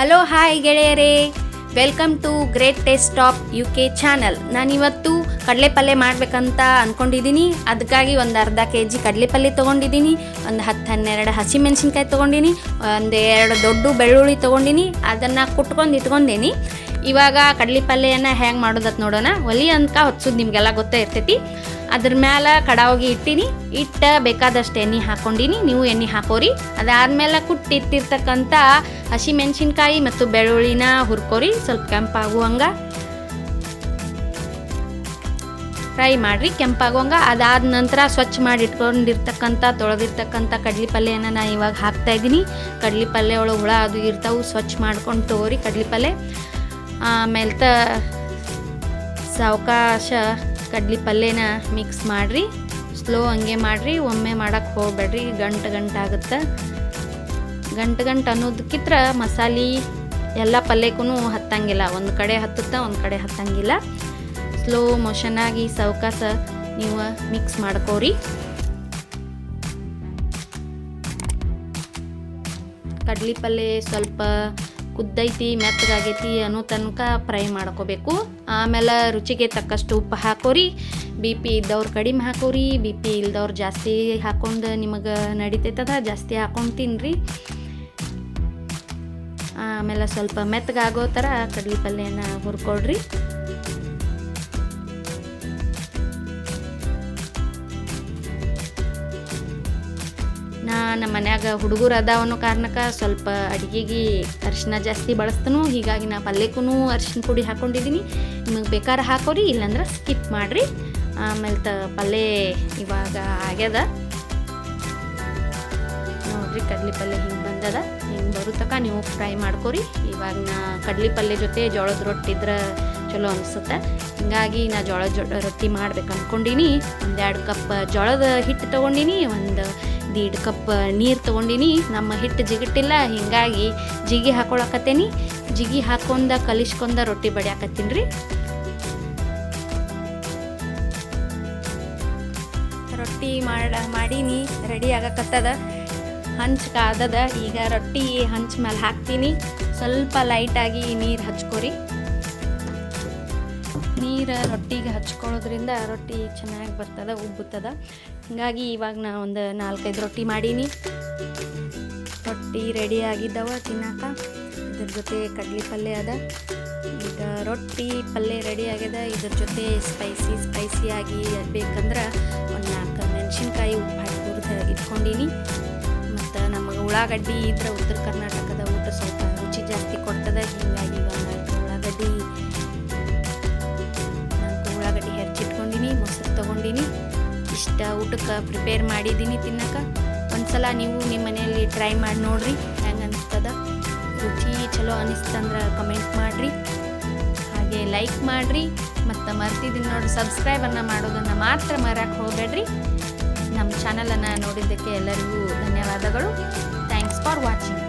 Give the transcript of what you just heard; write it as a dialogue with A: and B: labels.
A: Hello, hi ಗೆಳೆಯರೇ. Welcome to great taste of U K channel. ನಾನಿವತ್ತು ಕಡಲೆಪಲ್ಯ ಮಾಡಬೇಕಂತ ಅಂದ್ಕೊಂಡಿದ್ದೀನಿ ಅದಕ್ಕಾಗಿ ಒಂದು ಅರ್ಧ ಕೆ ಜಿ ಕಡಲೆಪಲ್ಯ ತೊಗೊಂಡಿದ್ದೀನಿ. ಒಂದು ಹತ್ತು ಹನ್ನೆರಡು ಹಸಿಮೆಣ್ಸಿನ್ಕಾಯಿ ತೊಗೊಂಡಿನಿ. ಒಂದು ಎರಡು ದೊಡ್ಡ ಬೆಳ್ಳುಳ್ಳಿ ತೊಗೊಂಡಿನಿ. ಅದನ್ನು ಕುಟ್ಕೊಂಡು ಇಟ್ಕೊಂಡೀನಿ. ಇವಾಗ ಕಡಲೆಪಲ್ಯನ ಹೆಂಗೆ ಮಾಡೋದತ್ ನೋಡೋಣ. ಒಲಿ ಅನ್ಕ ಹೊತ್ಸೋದು ನಿಮಗೆಲ್ಲ ಗೊತ್ತೇ ಇರ್ತೈತಿ. ಅದ್ರ ಮ್ಯಾಲ ಕಡಾವಿಗೆ ಇಟ್ಟಿನಿ, ಇಟ್ಟ ಬೇಕಾದಷ್ಟು ಎಣ್ಣೆ ಹಾಕೊಂಡಿನಿ, ನೀವು ಎಣ್ಣೆ ಹಾಕೋರಿ. ಅದಾದ್ಮೇಲೆ ಕುಟ್ಟಿಟ್ಟಿರ್ತಕ್ಕಂಥ ಹಸಿ ಮೆಣಸಿನ್ಕಾಯಿ ಮತ್ತು ಬೆಳ್ಳುಳ್ಳಿನ ಹುರ್ಕೋರಿ, ಸ್ವಲ್ಪ ಕೆಂಪಾಗುವಂಗ. ಫ್ರೈ ಮಾಡಿರಿ, ಕೆಂಪಾಗುವಂಗ. ಅದಾದ ನಂತರ ಸ್ವಚ್ಛ ಮಾಡಿ ಇಟ್ಕೊಂಡಿರ್ತಕ್ಕಂಥ ತೊಳೆದಿರ್ತಕ್ಕಂಥ ಕಡ್ಲಿ ಪಲ್ಯನ ನಾ ಇವಾಗ ಹಾಕ್ತಾ ಇದ್ದೀನಿ. ಕಡ್ಲಿ ಪಲ್ಯ ಒಳಗೆ ಹುಳ ಅದು ಇರ್ತಾವು, ಸ್ವಚ್ಛ ಮಾಡ್ಕೊಂಡು ತಗೋರಿ ಕಡ್ಲಿ ಪಲ್ಯ ಆಮೇಲೆ ತ ಸಾವಕಾಶ ಕಡ್ಲಿ ಪಲ್ಯನ ಮಿಕ್ಸ್ ಮಾಡಿರಿ. ಸ್ಲೋ ಹಂಗೆ ಮಾಡಿರಿ. ಒಮ್ಮೆ ಮಾಡೋಕ್ಕೆ ಹೋಗಬೇಡ್ರಿ. ಗಂಟು ಗಂಟು ಆಗುತ್ತೆ? ಗಂಟು ಗಂಟು ಅನ್ನೋದಕ್ಕಿತ್ರ ಮಸಾಲೆ ಎಲ್ಲ ಪಲ್ಯಕ್ಕೂ ಹತ್ತಂಗಿಲ್ಲ. ಒಂದು ಕಡೆ ಹತ್ತುತ್ತಾ ಒಂದು ಕಡೆ ಹತ್ತಂಗಿಲ್ಲ. ಸ್ಲೋ ಮೋಷನಾಗಿ ಸವಕಾಸ ನೀವು ಮಿಕ್ಸ್ ಮಾಡ್ಕೋರಿ. ಕಡ್ಲಿ ಪಲ್ಯ ಸ್ವಲ್ಪ ಕುದ್ದೈತಿ ಮೆತ್ತಗಾಗೈತಿ ಅನ್ನೋ ತನಕ ಫ್ರೈ ಮಾಡ್ಕೋಬೇಕು. ಆಮೇಲೆ ರುಚಿಗೆ ತಕ್ಕಷ್ಟು ಉಪ್ಪು ಹಾಕೋರಿ. ಬಿ ಪಿ ಇದ್ದವ್ರು ಕಡಿಮೆ ಹಾಕೋರಿ. ಬಿ ಪಿ ಇಲ್ದವ್ರು ಜಾಸ್ತಿ ಹಾಕೊಂಡು ನಿಮಗೆ ನಡಿತೈತದ? ಜಾಸ್ತಿ ಹಾಕೊಂಡು ತಿನ್ನಿರಿ ಆಮೇಲೆ ಸ್ವಲ್ಪ ಮೆತ್ತಗಾಗೋ ಥರ ಕಡಲೆ ಪಲ್ಯನ ಹುರ್ಕೊಡ್ರಿ ನಮ್ಮ ಮನ್ಯಾಗ ಹುಡುಗರು ಅದಾವ ಅನ್ನೋ ಕಾರಣಕ್ಕೆ ಸ್ವಲ್ಪ ಅಡುಗೆಗೆ ಅರಿಶಿನ ಜಾಸ್ತಿ ಬಳಸ್ತನು. ಹೀಗಾಗಿ ನಾ ಪಲ್ಯಕ್ಕೂ ಅರಿಶಿನ ಪುಡಿ ಹಾಕ್ಕೊಂಡಿದ್ದೀನಿ ನಿಮಗೆ ಬೇಕಾದ್ರೆ ಹಾಕೋರಿ, ಇಲ್ಲಾಂದ್ರೆ ಸ್ಕಿಪ್ ಮಾಡಿರಿ. ಆಮೇಲೆ ತ ಪಲ್ಯ ಇವಾಗ ಆಗ್ಯದ. ನೋಡ್ರಿ, ಕಡ್ಲಿ ಪಲ್ಯ ಹಿಂಗೆ ಬಂದದ. ಹಿಂಗೆ ಬರೋ ನೀವು ಫ್ರೈ ಮಾಡ್ಕೊರಿ. ಇವಾಗ ನಾ ಕಡ್ಲಿ ಪಲ್ಯ ಜೊತೆ ಜೋಳದ ರೊಟ್ಟಿ ಇದ್ರೆ ಚಲೋ ಅನಿಸುತ್ತೆ. ಹಿಂಗಾಗಿ ನಾ ಜೋಳದ ಜೊ, ರೊಟ್ಟಿ ಮಾಡ್ಬೇಕು ಅಂದ್ಕೊಂಡಿನಿ ಒಂದೆರಡು ಕಪ್ ಜೋಳದ ಹಿಟ್ಟು ತೊಗೊಂಡಿನಿ. ಒಂದು ದೀಡ್ ಕಪ್ ನೀರು ತೊಗೊಂಡಿನಿ. ನಮ್ಮ ಹಿಟ್ಟು ಜಿಗಿಟ್ಟಿಲ್ಲ, ಹಿಂಗಾಗಿ ಜಿಗಿ ಹಾಕೊಳಕತ್ತೇನಿ. ಜಿಗಿ ಹಾಕೊಂಡ, ಕಲಿಸ್ಕೊಂಡ ರೊಟ್ಟಿ ಬಡಿಯಾಕತ್ತೀನಿ ರೀ ರೊಟ್ಟಿ ಮಾಡ, ಮಾಡೀನಿ, ರೆಡಿ ಆಗಕತ್ತದ. ಹಂಚ್ ಕಾದದ. ಈಗ ರೊಟ್ಟಿ ಹಂಚ್ ಮೇಲೆ ಹಾಕ್ತೀನಿ. ಸ್ವಲ್ಪ ಲೈಟಾಗಿ ನೀರು ಹಚ್ಕೊರಿ. ನೀರು ರೊಟ್ಟಿಗೆ ಹಚ್ಕೊಳ್ಳೋದ್ರಿಂದ ರೊಟ್ಟಿ ಚೆನ್ನಾಗಿ ಬರ್ತದೆ, ಉಬ್ಬುತ್ತದ. ಹೀಗಾಗಿ ಇವಾಗ ನಾ ಒಂದು ನಾಲ್ಕೈದು ರೊಟ್ಟಿ ಮಾಡೀನಿ. ರೊಟ್ಟಿ ರೆಡಿ ಆಗಿದ್ದಾವ, ತಿನ್ನಾಕ. ಇದ್ರ ಜೊತೆ ಕಡ್ಲಿ ಪಲ್ಯ ಅದ. ಈಗ ರೊಟ್ಟಿ ಪಲ್ಯ ರೆಡಿ ಆಗ್ಯದ. ಇದ್ರ ಜೊತೆ ಸ್ಪೈಸಿ ಸ್ಪೈಸಿಯಾಗಿ ಬೇಕಂದ್ರೆ ಒಂದು ನಾಲ್ಕು ಮೆಣಸಿನ್ಕಾಯಿ ಉಪ್ಪು ಹಾಕಿ ಇಟ್ಕೊಂಡೀನಿ. ಮತ್ತು ನಮಗೆ ಉಳ್ಳಾಗಡ್ಡಿ ಇದ್ರೆ ಉತ್ತರ ಕರ್ನಾಟಕದ ಊಟ ಸ್ವಲ್ಪ ರುಚಿ ಜಾಸ್ತಿ ಕೊಡ್ತದೆ. ಹೀಗಾಗಿ ನಾಲ್ಕು ಉಳ್ಳಾಗಡ್ಡಿ ಊಟಕ್ಕೆ ಪ್ರಿಪೇರ್ ಮಾಡಿದ್ದೀನಿ ತಿನ್ನಕ್ಕೆ. ಒಂದ್ಸಲ ನೀವು ನಿಮ್ಮ ಮನೆಯಲ್ಲಿ ಟ್ರೈ ಮಾಡಿ ನೋಡ್ರಿ, ಹೆಂಗೆ ಅನಿಸ್ತದ. ರುಚಿ ಚಲೋ ಅನಿಸ್ತಂದ್ರೆ ಕಮೆಂಟ್ ಮಾಡಿರಿ. ಹಾಗೆ ಲೈಕ್ ಮಾಡಿರಿ, ಮತ್ತು ಮರ್ತಿದ್ದೀನಿ ನೋಡಿ ಸಬ್ಸ್ಕ್ರೈಬನ್ನು ಮಾಡೋದನ್ನು ಮಾತ್ರ ಮರಕ್ಕೆ ಹೋಗಬೇಡ್ರಿ. ನಮ್ಮ ಚಾನಲನ್ನು ನೋಡಿದ್ದಕ್ಕೆ ಎಲ್ಲರಿಗೂ ಧನ್ಯವಾದಗಳು. Thanks for watching